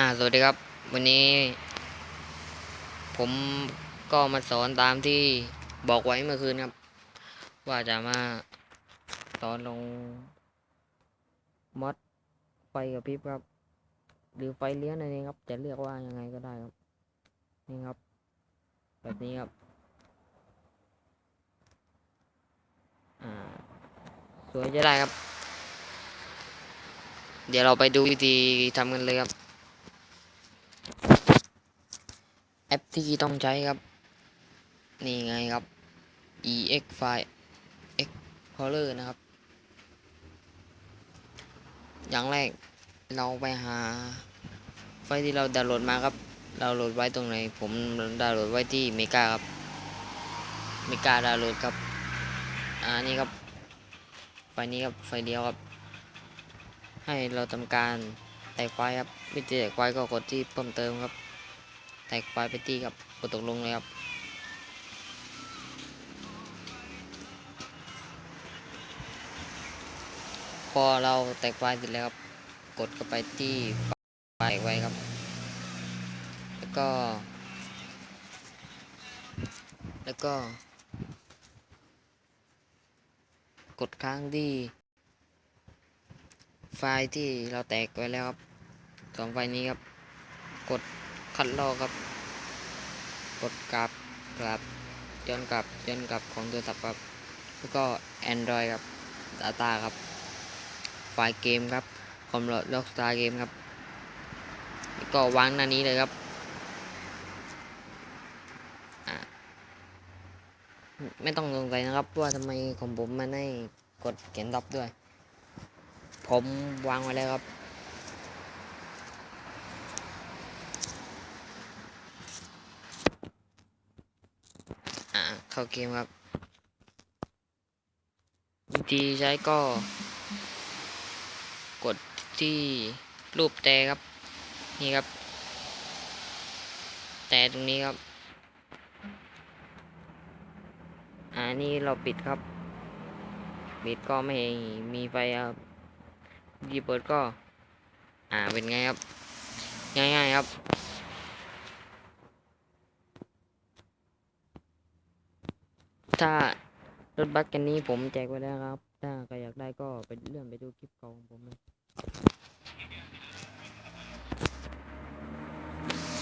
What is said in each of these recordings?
อ่าสวัสดีครับ วันนี้ ผมก็มาสอนตามที่บอกไว้เมื่อคืนครับ ว่าจะมาสอนลงมอดไฟกับพิบครับ หรือไฟเลี้ยงนั่นเองครับ จะเรียกว่ายังไงก็ได้ครับ นี่ครับ แบบนี้ครับ อ่า สวยจะได้ครับ เดี๋ยวเราไปดูวิธีทำกันเลยครับ แอป ที่ต้องใช้ครับ นี่ไงครับ ex file explorer นะครับ อย่างแรกเราไปหาไฟล์ที่เราดาวน์โหลดมาครับ ดาวน์โหลดไว้ตรงไหน ผมดาวน์โหลดไว้ที่เมกาครับ เมกาดาวน์โหลดครับ อ่านี่ครับไฟล์นี้ครับ ไฟล์เดียวครับ ให้เราทำการแตกไฟล์ครับวิธีแตกไฟล์ก็กดที่เพิ่มเติมครับ แตกไฟล์ไปที่ครับกดตกลงเลยครับพอเราแตกไฟล์เสร็จแล้วครับ กดเข้าไปที่ไฟล์ไว้ครับ แล้วก็ แล้วก็ กดค้างที่ ไฟล์ที่เราแตกไว้แล้วครับสองไฟล์นี้ครับ กด คัดลอกครับ กดกลับกลับย้อนกลับย้อนกลับของโทรศัพท์ครับ แล้วก็ Android ครับ Data ครับ ไฟล์เกมครับคอมล็อกสตาร์เกมครับแล้วก็วางหน้านี้เลยครับไม่ต้องสงสัยนะครับว่าทำไมของผมมันให้กดเขียนดับด้วย ผมวางไว้แล้วครับ เข้าเกมครับ วิธีใช้ก็ กดที่รูปแต่ครับ นี่ครับ แต่ตรงนี้ครับ อ่านี่เราปิดครับ ปิดก็ไม่มีไฟครับดีเปิดก็ อ่าเป็นไงครับ ง่ายๆครับ ถ้ารถบัสกันนี้ผมแจกไว้แล้วครับ ถ้าใครอยากได้ก็ไปเลื่อนไปดูคลิปเก่าของผมเลย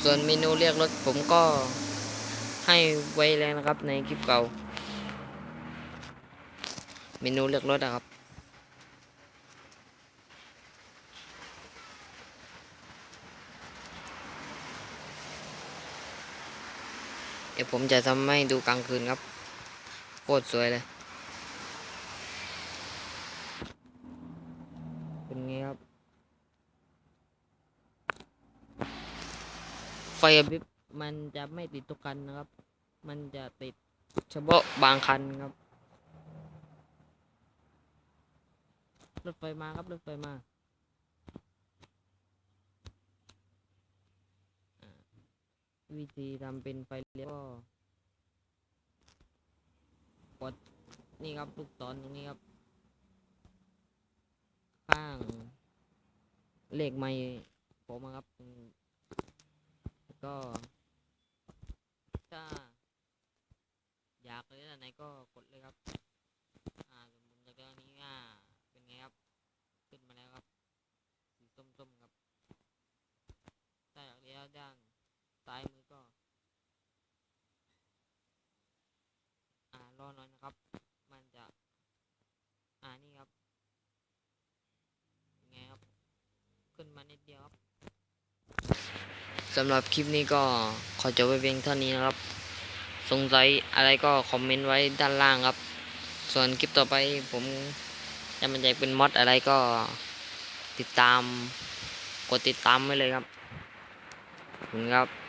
ส่วนเมนูเรียกรถผมก็ให้ไว้แล้วนะครับในคลิปเก่า เมนูเรียกรถอะครับเดี๋ยวผมจะทำให้ดูกลางคืนครับ คตรสวยเลย เป็นไงครับ ไฟกระพริบมันจะไม่ติดทุกคันนะครับ มันจะติดเฉพาะบางคันครับ รถไฟมาครับ รถไฟมาอ่าวิธีทำเป็นไฟเลี้ยวก็ กดนี่ครับลูกศรตรงนี้ครับ ข้างเลขไม่ผมอะครับ ก็ถ้าอยากเลยอันไหนก็กดเลยครับ อ่าสมมติจากนี้อ่าเป็นไงครับ ขึ้นมาแล้วครับสีส้มๆครับถ้าอยากเลี้ยวด้านซ้ายมือก็ อ่ารอหน่อยนะครับ มันจะ อ่านี่ครับเป็นไงครับ ขึ้นมา นิดเดียวครับสำหรับคลิปนี้ก็ขอจบไว้เพียงเท่านี้นะครับ สงสัยอะไรก็คอมเมนต์ไว้ด้านล่างครับ ส่วนคลิปต่อไปผมจะมันจะเป็นมอดอะไรก็ติดตาม กดติดตามไว้เลยครับขอบคุณครับ